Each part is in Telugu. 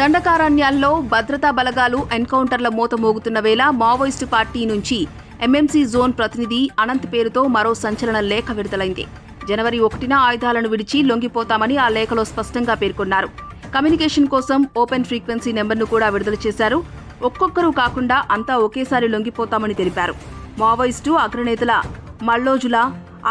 దండకారణ్యాల్లో భద్రతా బలగాలు ఎన్కౌంటర్ల మోత మోగుతున్న వేళ మావోయిస్టు పార్టీ నుంచి ఎంఎంసీ జోన్ ప్రతినిధి అనంత్ పేరుతో మరో సంచలన లేఖ విడుదలైంది. జనవరి ఒకటిన ఆయుధాలను విడిచి లొంగిపోతామని ఆ లేఖలో స్పష్టంగా పేర్కొన్నారు. కమ్యూనికేషన్ కోసం ఓపెన్ ఫ్రీక్వెన్సీ నెంబర్ను కూడా విడుదల చేశారు. ఒక్కొక్కరు కాకుండా అంతా ఒకేసారి లొంగిపోతామని తెలిపారు. మావోయిస్టు అగ్రనేతల మల్లోజుల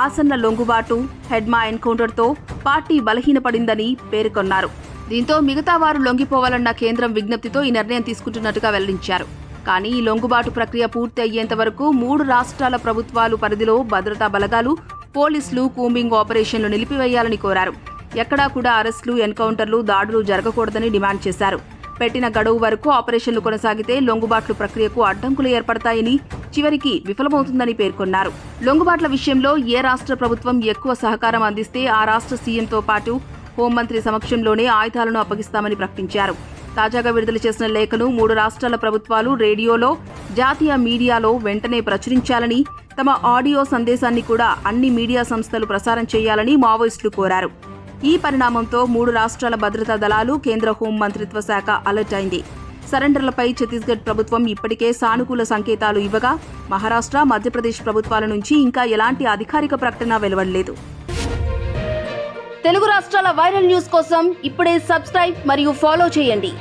ఆసన్న లొంగుబాటు హెడ్మా ఎన్కౌంటర్తో పార్టీ బలహీనపడిందని పేర్కొన్నారు. దీంతో మిగతా వారు లొంగిపోవాలన్న కేంద్రం విజ్ఞప్తితో ఈ నిర్ణయం తీసుకుంటున్నట్టుగా వెల్లడించారు. కానీ ఈ లొంగుబాటు ప్రక్రియ పూర్తి అయ్యేంత వరకు మూడు రాష్ట్రాల ప్రభుత్వాలు పరిధిలో భద్రతా బలగాలు పోలీసులు కూంబింగ్ ఆపరేషన్లు నిలిపివేయాలని కోరారు. ఎక్కడా కూడా అరెస్టులు ఎన్కౌంటర్లు దాడులు జరగకూడదని డిమాండ్ చేశారు. పెట్టిన గడువు వరకు ఆపరేషన్లు కొనసాగితే లొంగుబాట్లు ప్రక్రియకు అడ్డంకులు ఏర్పడతాయని చివరికి విఫలమవుతుందని పేర్కొన్నారు. లొంగుబాట్ల విషయంలో ఏ రాష్ట్ర ప్రభుత్వం ఎక్కువ సహకారం అందిస్తే ఆ రాష్ట్ర సీఎంతో పాటు హోంమంత్రి సమక్షంలోనే ఆయుధాలను అప్పగిస్తామని ప్రకటించారు. తాజాగా విడుదల చేసిన లేఖను మూడు రాష్ట్రాల ప్రభుత్వాలు రేడియోలో జాతీయ మీడియాలో వెంటనే ప్రచురించాలని తమ ఆడియో సందేశాన్ని కూడా అన్ని మీడియా సంస్థలు ప్రసారం చేయాలని మావోయిస్టులు కోరారు. ఈ పరిణామంతో మూడు రాష్ట్రాల భద్రతా దళాలు కేంద్ర హోం మంత్రిత్వ శాఖ అలర్ట్ అయింది. సరెండర్లపై ఛత్తీస్గఢ్ ప్రభుత్వం ఇప్పటికే సానుకూల సంకేతాలు ఇవ్వగా మహారాష్ట్ర మధ్యప్రదేశ్ ప్రభుత్వాల నుంచి ఇంకా ఎలాంటి అధికారిక ప్రకటన వెలువడలేదు. తెలుగు రాష్ట్రాల వైరల్ న్యూస్ కోసం ఇప్పుడే సబ్స్క్రైబ్ మరియు ఫాలో చేయండి.